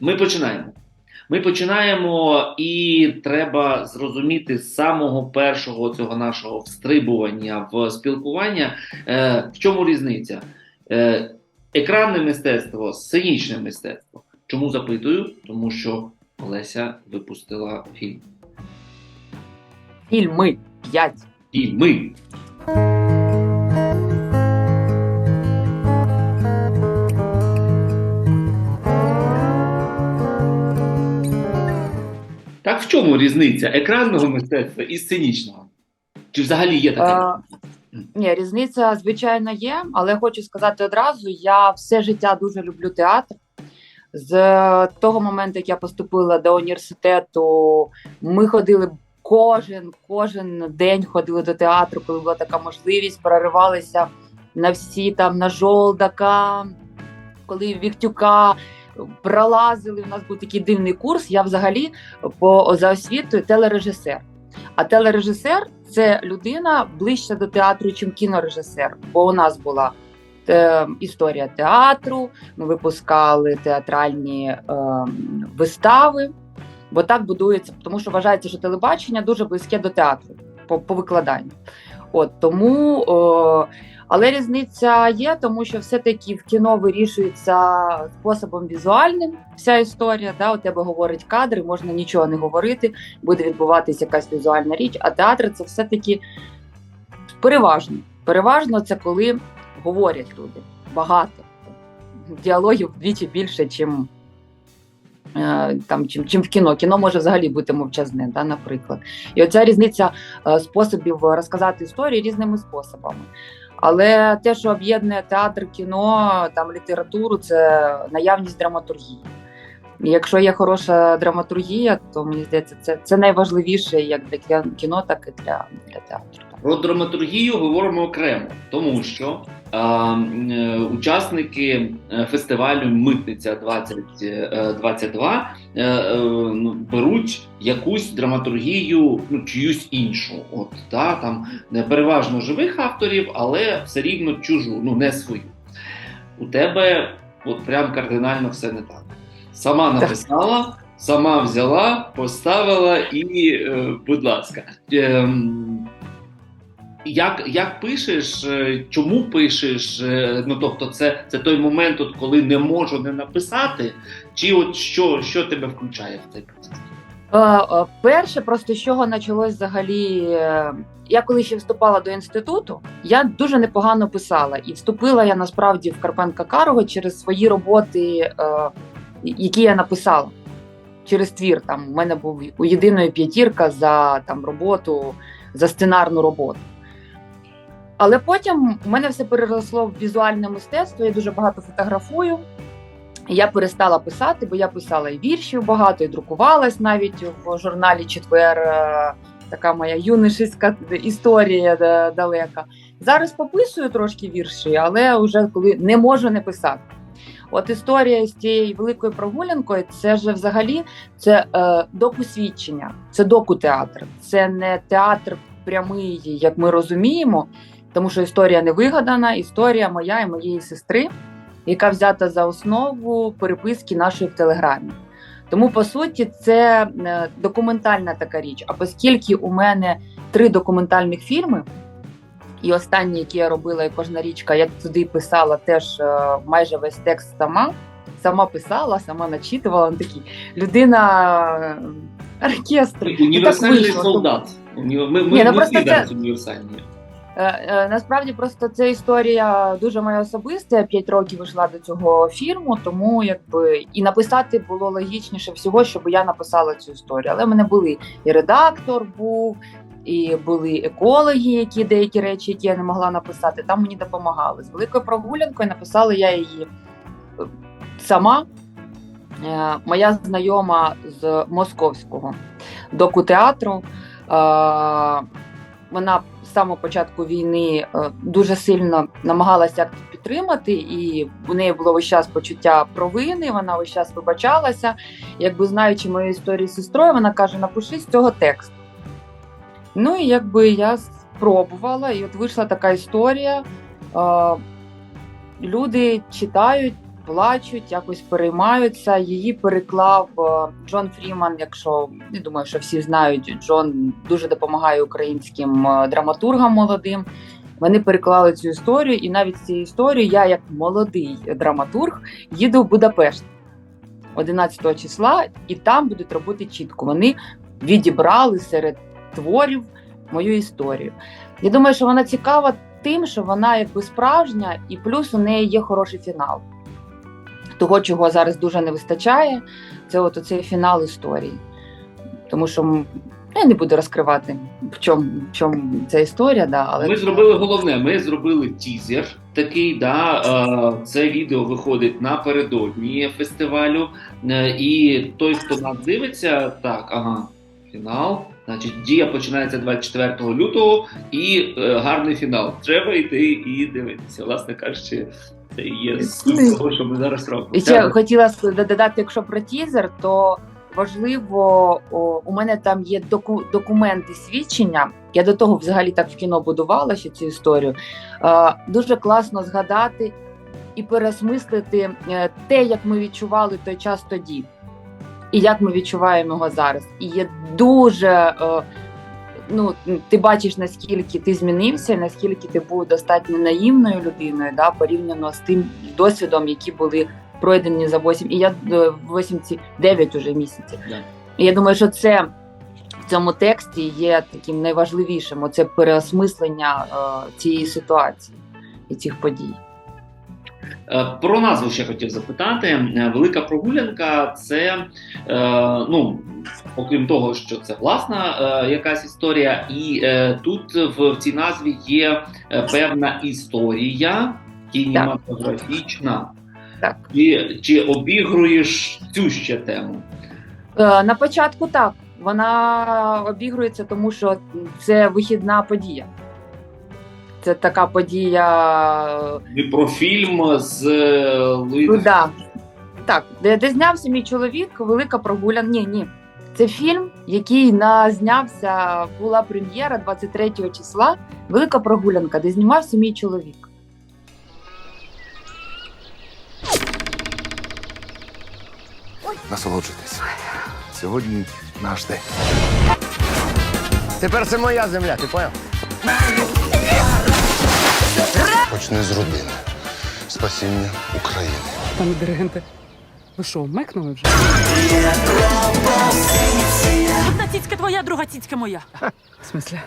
Ми починаємо. Ми починаємо, і треба зрозуміти з самого першого цього нашого встрибування в спілкування, е, в чому різниця? Е, екранне мистецтво, сценічне мистецтво. Чому запитую? Тому що Олеся випустила фільм. Фільми 5. Фільми. Так в чому різниця екранного мистецтва і сценічного? Чи взагалі є таке? Е, ні, різниця, звичайно, є, але хочу сказати одразу: я все життя дуже люблю театр. З того моменту, як я поступила до університету, ми ходили кожен, кожен день ходили до театру, коли була така можливість, проривалися на всі там на жолдака, коли Віктюка пролазили. У нас був такий дивний курс. Я взагалі по за освітою телережисер. А телережисер це людина ближче до театру, чим кінорежисер. Бо у нас була е, історія театру, ми випускали театральні е, вистави, бо так будується, тому що вважається, що телебачення дуже близьке до театру по, по викладанню. От тому, е, але різниця є, тому що все-таки в кіно вирішується способом візуальним. Вся історія, да, у тебе говорить кадри, можна нічого не говорити, буде відбуватися якась візуальна річ. А театр це все-таки переважно. Переважно це коли говорять люди багато. Діалогів вдвічі більше, чим, е, там, чим, чим в кіно. Кіно може взагалі бути мовчазне, да, наприклад. І оця різниця е, способів розказати історії різними способами. Але те, що об'єднує театр, кіно, там літературу, це наявність драматургії. Якщо є хороша драматургія, то мені здається, це це найважливіше як для кіно, так і для, для театру. Про драматургію говоримо окремо, тому що е, е, учасники фестивалю Митниця 2022 е, е, ну, беруть якусь драматургію, ну чиюсь іншу. От та там не переважно живих авторів, але все рівно чужу, ну не свою. У тебе от прям кардинально все не так. Сама написала, сама взяла, поставила і, е, будь ласка. Е, як як пишеш, чому пишеш? Ну тобто, це це той момент, от коли не можу не написати, чи от що що тебе включає в цей процес? Перше, просто з чого почалось взагалі. Я коли ще вступала до інституту, я дуже непогано писала, і вступила я насправді в Карпенка Карого через свої роботи, які я написала через твір. Там у мене був у єдиної п'ятірка за там роботу, за сценарну роботу. Але потім у мене все переросло в візуальне мистецтво. Я дуже багато фотографую. Я перестала писати, бо я писала і віршів багато, і друкувалась навіть в журналі Четвер. Така моя юношиська історія далека. Зараз пописую трошки вірші, але вже коли не можу не писати. От історія з цією великою прогулянкою, це ж взагалі це е, докусвідчення, це докутеатр, це не театр прямий, як ми розуміємо тому що історія не вигадана, історія моя і моєї сестри, яка взята за основу переписки нашої в телеграмі. Тому по суті це е, документальна така річ. А оскільки у мене три документальних фільми, і останні, які я робила, і кожна річка, я туди писала теж е, майже весь текст сама. Сама писала, сама начитувала ну, такі людина е, оркестру. Універсальний солдат. Ми, ми, Ні, ну, ми просто це... універсальні. Е, е, насправді просто ця історія дуже моя особиста. П'ять років йшла до цього фільму, тому якби і написати було логічніше всього, щоб я написала цю історію. Але в мене були і редактор був, і були екологи, які деякі речі, які я не могла написати, там мені допомагали. З великою прогулянкою написала я її е, сама. Моя знайома з московського докутеатру. Вона самого початку війни е, дуже сильно намагалася підтримати, і у неї було весь час почуття провини. Вона весь час вибачалася. Якби знаючи мою історію з сестрою, вона каже: напиши з цього текст. Ну і якби я спробувала, і от вийшла така історія. Е, люди читають, плачуть, якось переймаються. Її переклав е, Джон Фріман. Якщо я думаю, що всі знають, Джон дуже допомагає українським е, драматургам молодим. Вони переклали цю історію, і навіть з цією я, як молодий драматург, їду в Будапешт 11 числа, і там будуть робити чітко. Вони відібрали серед творів мою історію. Я думаю, що вона цікава тим, що вона якби справжня, і плюс у неї є хороший фінал. Того, чого зараз дуже не вистачає, це от оцей фінал історії. Тому що я не буду розкривати, в чому, в чому ця історія, да, але Ми зробили головне. Ми зробили тізер такий. Да, це відео виходить напередодні фестивалю. Е, і той, хто нас дивиться, так, ага, фінал. Значить, дія починається 24 лютого і е, гарний фінал. Треба йти і дивитися. Власне кажучи, є того, що ми зараз робимо. Ще хотіла додати, якщо про тізер, то важливо, о, у мене там є доку, документи свідчення. Я до того взагалі так в кіно будувала ще цю історію. Е, дуже класно згадати і переосмислити е, те, як ми відчували той час тоді, і як ми відчуваємо його зараз. І є дуже. е, Ну, ти бачиш, наскільки ти змінився, наскільки ти був достатньо наївною людиною, да, порівняно з тим досвідом, які були пройдені за 8, і я е, 8, ці 9 уже місяців. І я думаю, що це в цьому тексті є таким найважливішим оце переосмислення е, цієї ситуації і цих подій. Е, Про назву ще хотів запитати. Е, Велика прогулянка це е, ну, окрім того, що це власна якась історія, і тут в, цій назві є певна історія кінематографічна. Так. Чи, чи обігруєш цю ще тему? На початку так, вона обігрується, тому що це вихідна подія. Це така подія. І про фільм з е, Луї Ну, да. Так, де, де знявся мій чоловік, велика прогулянка. Ні, ні. Це фільм, який на знявся, була прем'єра 23 числа. Велика прогулянка, де знімався мій чоловік. Насолоджуйтесь. Сьогодні наш день. Тепер це моя земля, ти поняв? Почни з родини. Спасіння України. Пане диригенте, ви що, мекнули вже? Одна цицька твоя, друга цицька моя. В смислі?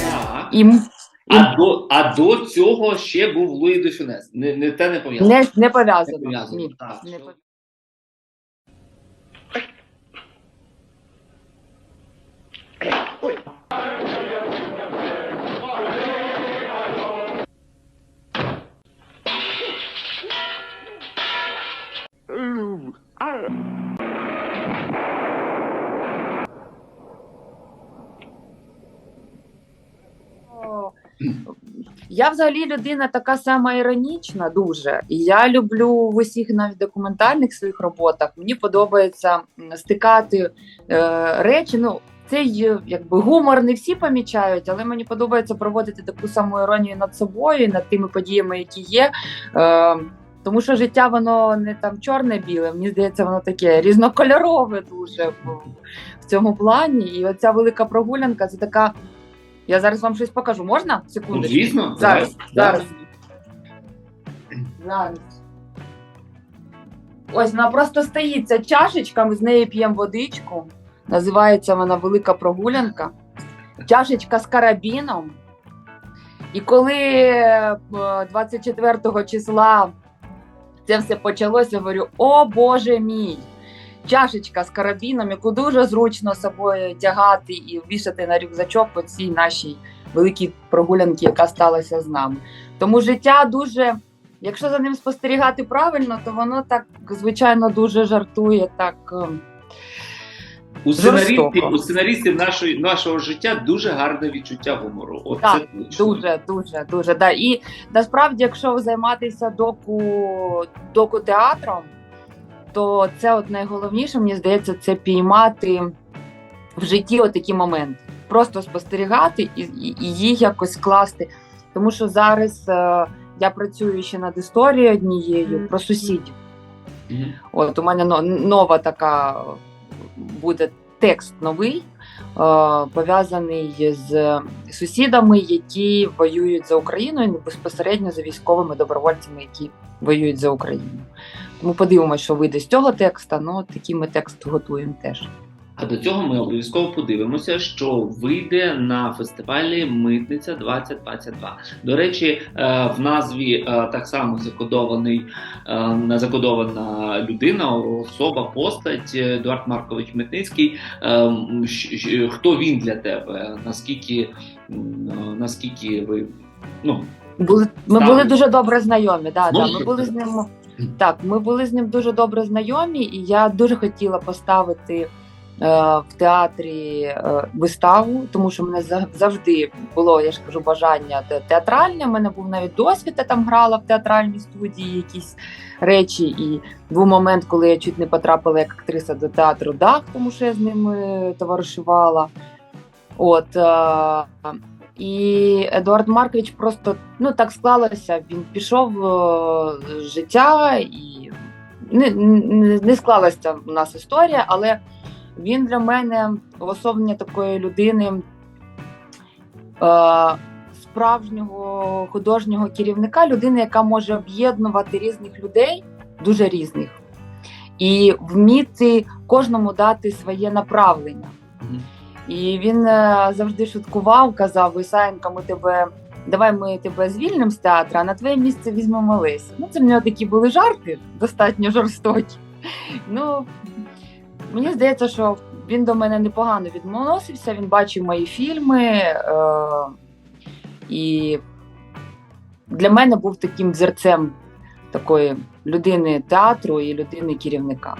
Так. І м- А до, а до цього ще був Луї де Фюнес. Не, не те не пов'язано. не, не пов'язано. Не пов'язано, Ні, так, не що- пов'язано. Я взагалі людина така сама іронічна, дуже. І я люблю в усіх навіть документальних своїх роботах. Мені подобається стикати е, речі. Ну, цей якби гумор не всі помічають, але мені подобається проводити таку саму іронію над собою, і над тими подіями, які є. Е, тому що життя воно не там чорне-біле, мені здається, воно таке різнокольорове дуже в, в цьому плані. І оця велика прогулянка це така. Я зараз вам щось покажу. Можна? Ну, Секунду. звісно, Зараз, давай. зараз. Зараз. Ось вона просто стоїть ця чашечка, ми з неї п'ємо водичку. Називається вона Велика прогулянка. Чашечка з карабіном. І коли е, 24 числа це все почалося, говорю: о Боже мій! Чашечка з карабіном, яку дуже зручно з собою тягати і вішати на рюкзачок по цій нашій великій прогулянці, яка сталася з нами. Тому життя дуже, якщо за ним спостерігати правильно, то воно так, звичайно, дуже жартує, так. ем, У сценарістів, у сценарістів нашої, нашого життя дуже гарне відчуття гумору. От Так, це точно. Дуже, дуже, дуже. Да. І насправді, якщо займатися доку, доку театром, то це от найголовніше, мені здається, це піймати в житті отакі моменти. Просто спостерігати і, і, і їх якось скласти. Тому що зараз е, я працюю ще над історією однією про сусідів. От у мене нова така буде текст новий, е, пов'язаний з сусідами, які воюють за Україну, і безпосередньо за військовими добровольцями, які воюють за Україну. Тому подивимося, що вийде з цього текста. Ну, такий ми текст готуємо теж. А до цього ми обов'язково подивимося, що вийде на фестивалі Митниця 2022. До речі, е, в назві е, так само закодований е, закодована людина, особа, постать Едуард Маркович Митницький. Хто він для тебе? Наскільки наскільки ви ну Були, ми були дуже добре знайомі. Да, да, ми були з ним. Так, ми були з ним дуже добре знайомі, і я дуже хотіла поставити е, в театрі е, виставу, тому що в мене завжди було, я ж кажу, бажання театральне. У мене був навіть досвід, я там грала в театральній студії якісь речі. І був момент, коли я чуть не потрапила як актриса до театру Дах, тому що я з ними товаришувала. От е, і Едуард Маркович просто ну так склалося. Він пішов е, з життя і не, не, не склалася у нас історія, але він для мене уособлення такої людини. Е, Справжнього художнього керівника, людини, яка може об'єднувати різних людей, дуже різних, і вміти кожному дати своє направлення. І він е, завжди шуткував, казав: Ісаєнко, ми тебе. Давай ми тебе звільнимо з театру, а на твоє місце візьмемо Лесю. Ну, це в нього такі були жарти, достатньо жорстокі. Ну, мені здається, що він до мене непогано відносився, він бачив мої фільми. Е- і для мене був таким взірцем такої людини театру і людини керівника.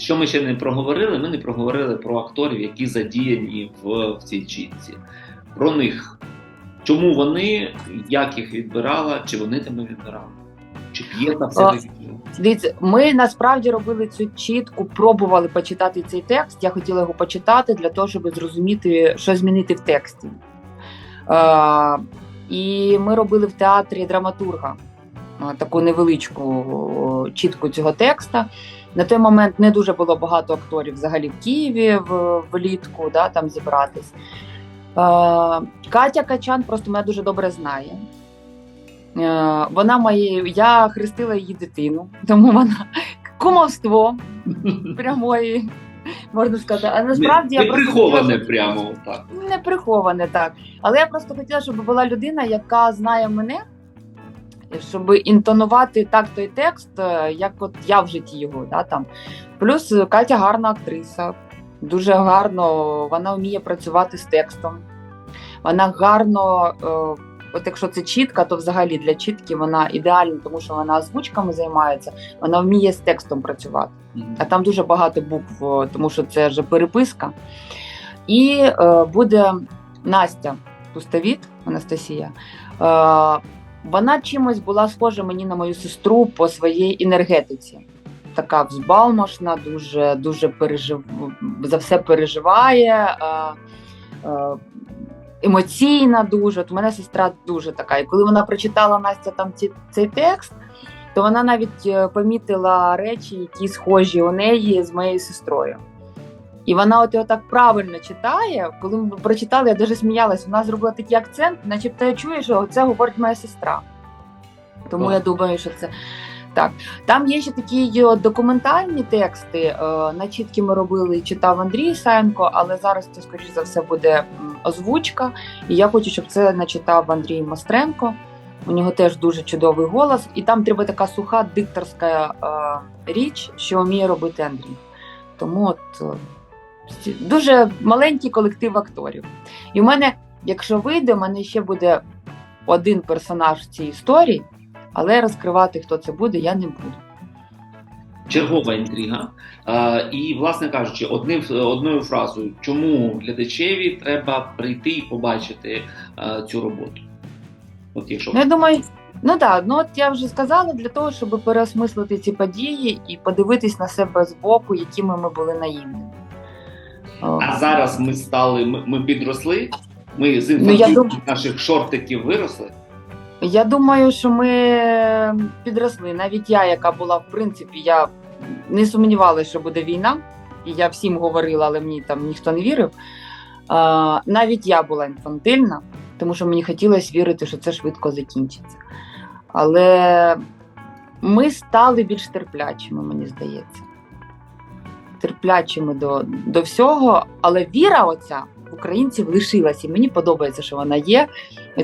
Що ми ще не проговорили? Ми не проговорили про акторів, які задіяні в, в цій чітці. Про них. Чому вони, як їх відбирала, чи вони тебе відбирали? Чи п'єта все. Дивіться, ми насправді робили цю чітку, пробували почитати цей текст. Я хотіла його почитати для того, щоб зрозуміти, що змінити в тексті. Е, і ми робили в театрі драматурга таку невеличку чітку цього текста. На той момент не дуже було багато акторів взагалі в Києві в, влітку, да, там зібратись. Е, Катя Качан просто мене дуже добре знає. Е, Вона моє, я хрестила її дитину, тому вона кумовство прямої, можна сказати. А насправді не, я просто приховане хотіла, прямо так. не приховане так. Але я просто хотіла, щоб була людина, яка знає мене, щоб інтонувати так той текст, е, як от я в житті його. Да, там. Плюс е, Катя гарна актриса, дуже гарно вона вміє працювати з текстом. Вона гарно, е, от якщо це чітка, то взагалі для чітки вона ідеальна, тому що вона озвучками займається, вона вміє з текстом працювати. А там дуже багато букв, тому що це вже переписка. І е, буде Настя Пустовіт, Анастасія. Вона чимось була схожа мені на мою сестру по своїй енергетиці. Така взбалмошна, дуже, дуже пережив... за все переживає. Е, е, емоційна дуже. От мене сестра дуже така. І коли вона прочитала Настя там ці, цей текст, то вона навіть е, помітила речі, які схожі у неї з моєю сестрою. І вона от його так правильно читає. Коли ми прочитали, я дуже сміялась. Вона зробила такий акцент, начебто я чую, що це говорить моя сестра. Тому Клас. я думаю, що це так. Там є ще такі документальні тексти. е, На чіткі ми робили читав Андрій Саєнко, але зараз це, скоріш за все, буде озвучка. І я хочу, щоб це начитав Андрій Мастренко. У нього теж дуже чудовий голос, і там треба така суха дикторська е, річ, що вміє робити Андрій. Тому от е, дуже маленький колектив акторів. І в мене, якщо вийде, в мене ще буде один персонаж в цій історії, але розкривати, хто це буде, я не буду. Чергова інтрига. Е, і, власне кажучи, одним одною фразою, чому глядачеві треба прийти і побачити е, цю роботу? От якщо Ну, я думаю, ну так, ну от я вже сказала для того, щоб переосмислити ці події і подивитись на себе збоку, якими ми були наївними. А зараз ми стали, ми, ми підросли, ми з Ну, я інфантильних наших шортиків виросли. Я думаю, що ми підросли. Навіть я, яка була в принципі, я не сумнівалася, що буде війна, і я всім говорила, але мені там ніхто не вірив. А, навіть я була інфантильна, тому що мені хотілося вірити, що це швидко закінчиться. Але ми стали більш терплячими, мені здається. Терплячими до, до всього, але віра оця в українців лишилась, і мені подобається, що вона є.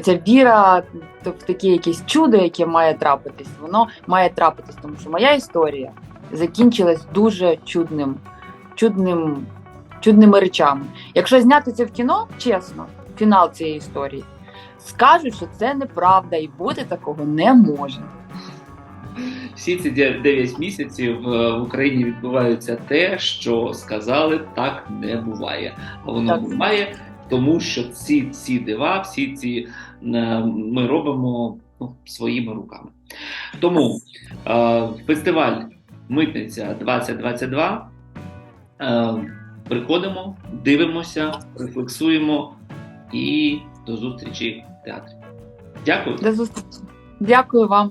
Ця віра в таке якесь чудо, яке має трапитись, воно має трапитись, тому що моя історія закінчилась дуже чудним, чудним, чудними речами. Якщо зняти це в кіно, чесно, фінал цієї історії, скажуть, що це неправда і бути такого не може. Всі ці 9 місяців е, в Україні відбувається те, що сказали, так не буває. А воно Так. буває, тому що ці, ці дива, всі ці е, ми робимо ну, своїми руками. Тому е, фестиваль Митниця 2022. Е, приходимо, дивимося, рефлексуємо і до зустрічі в театрі. Дякую. До зустрічі. Дякую вам.